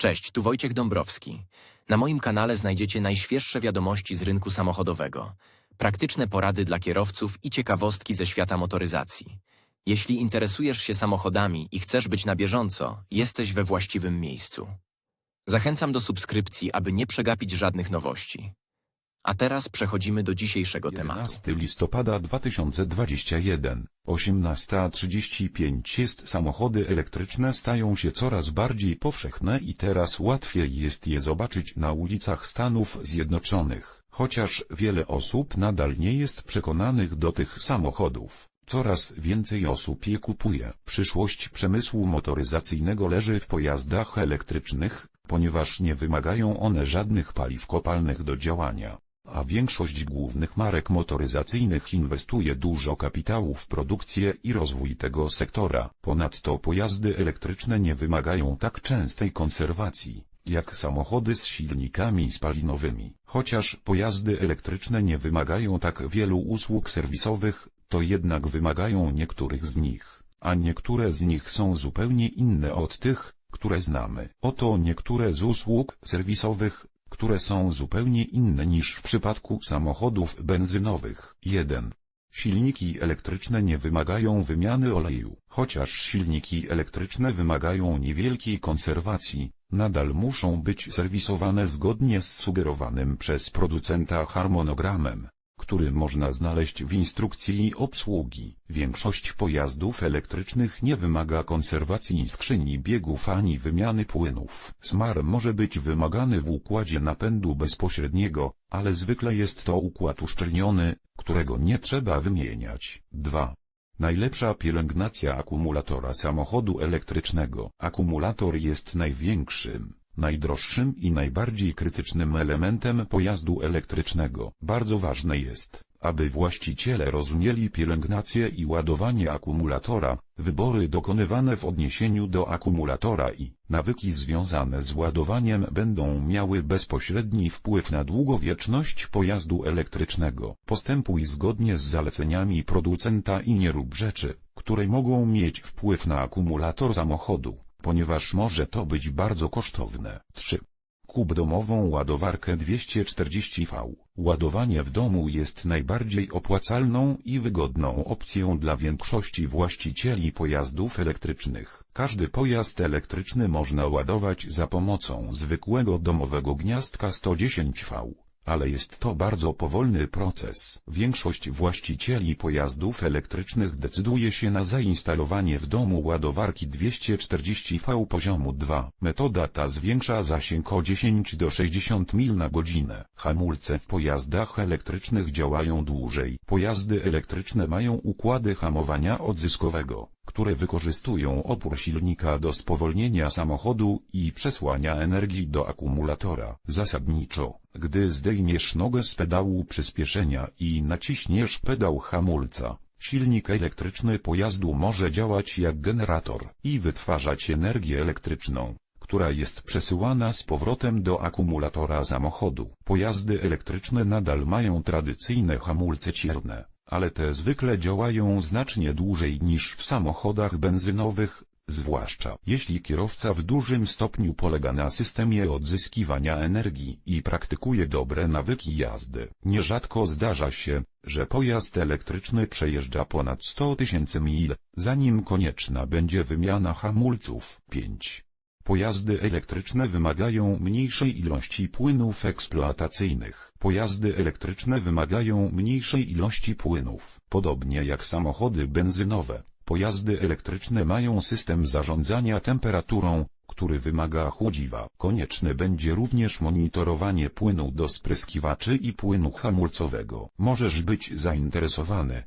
Cześć, tu Wojciech Dąbrowski. Na moim kanale znajdziecie najświeższe wiadomości z rynku samochodowego, praktyczne porady dla kierowców i ciekawostki ze świata motoryzacji. Jeśli interesujesz się samochodami i chcesz być na bieżąco, jesteś we właściwym miejscu. Zachęcam do subskrypcji, aby nie przegapić żadnych nowości. A teraz przechodzimy do dzisiejszego tematu. 11 listopada 2021, 18.35 jest samochody elektryczne stają się coraz bardziej powszechne i teraz łatwiej jest je zobaczyć na ulicach Stanów Zjednoczonych, chociaż wiele osób nadal nie jest przekonanych do tych samochodów. Coraz więcej osób je kupuje. Przyszłość przemysłu motoryzacyjnego leży w pojazdach elektrycznych, ponieważ nie wymagają one żadnych paliw kopalnych do działania a większość głównych marek motoryzacyjnych inwestuje dużo kapitału w produkcję i rozwój tego sektora. Ponadto pojazdy elektryczne nie wymagają tak częstej konserwacji, jak samochody z silnikami spalinowymi. Chociaż pojazdy elektryczne nie wymagają tak wielu usług serwisowych, to jednak wymagają niektórych z nich, a niektóre z nich są zupełnie inne od tych, które znamy. Oto niektóre z usług serwisowych, które są zupełnie inne niż w przypadku samochodów benzynowych. 1. Silniki elektryczne nie wymagają wymiany oleju. Chociaż silniki elektryczne wymagają niewielkiej konserwacji, nadal muszą być serwisowane zgodnie z sugerowanym przez producenta harmonogramem który można znaleźć w instrukcji obsługi. Większość pojazdów elektrycznych nie wymaga konserwacji skrzyni biegów ani wymiany płynów. Smar może być wymagany w układzie napędu bezpośredniego, ale zwykle jest to układ uszczelniony, którego nie trzeba wymieniać. 2. Najlepsza pielęgnacja akumulatora samochodu elektrycznego. Akumulator jest największym, najdroższym i najbardziej krytycznym elementem pojazdu elektrycznego. Bardzo ważne jest, aby właściciele rozumieli pielęgnację i ładowanie akumulatora, wybory dokonywane w odniesieniu do akumulatora i nawyki związane z ładowaniem będą miały bezpośredni wpływ na długowieczność pojazdu elektrycznego. Postępuj zgodnie z zaleceniami producenta i nie rób rzeczy, które mogą mieć wpływ na akumulator samochodu ponieważ może to być bardzo kosztowne. 3. Kup domową ładowarkę 240V. Ładowanie w domu jest najbardziej opłacalną i wygodną opcją dla większości właścicieli pojazdów elektrycznych. Każdy pojazd elektryczny można ładować za pomocą zwykłego domowego gniazdka 110V ale jest to bardzo powolny proces. Większość właścicieli pojazdów elektrycznych decyduje się na zainstalowanie w domu ładowarki 240V poziomu 2. Metoda ta zwiększa zasięg o 10 do 60 mil na godzinę. Hamulce w pojazdach elektrycznych działają dłużej. Pojazdy elektryczne mają układy hamowania odzyskowego które wykorzystują opór silnika do spowolnienia samochodu i przesłania energii do akumulatora. Zasadniczo, gdy zdejmiesz nogę z pedału przyspieszenia i naciśniesz pedał hamulca, silnik elektryczny pojazdu może działać jak generator i wytwarzać energię elektryczną która jest przesyłana z powrotem do akumulatora samochodu. Pojazdy elektryczne nadal mają tradycyjne hamulce cierne, ale te zwykle działają znacznie dłużej niż w samochodach benzynowych, zwłaszcza jeśli kierowca w dużym stopniu polega na systemie odzyskiwania energii i praktykuje dobre nawyki jazdy. Nierzadko zdarza się, że pojazd elektryczny przejeżdża ponad 100 tysięcy mil, zanim konieczna będzie wymiana hamulców. 5. Pojazdy elektryczne wymagają mniejszej ilości płynów eksploatacyjnych. Pojazdy elektryczne wymagają mniejszej ilości płynów. Podobnie jak samochody benzynowe, pojazdy elektryczne mają system zarządzania temperaturą, który wymaga chłodziwa. Konieczne będzie również monitorowanie płynu do spryskiwaczy i płynu hamulcowego. Możesz być zainteresowany,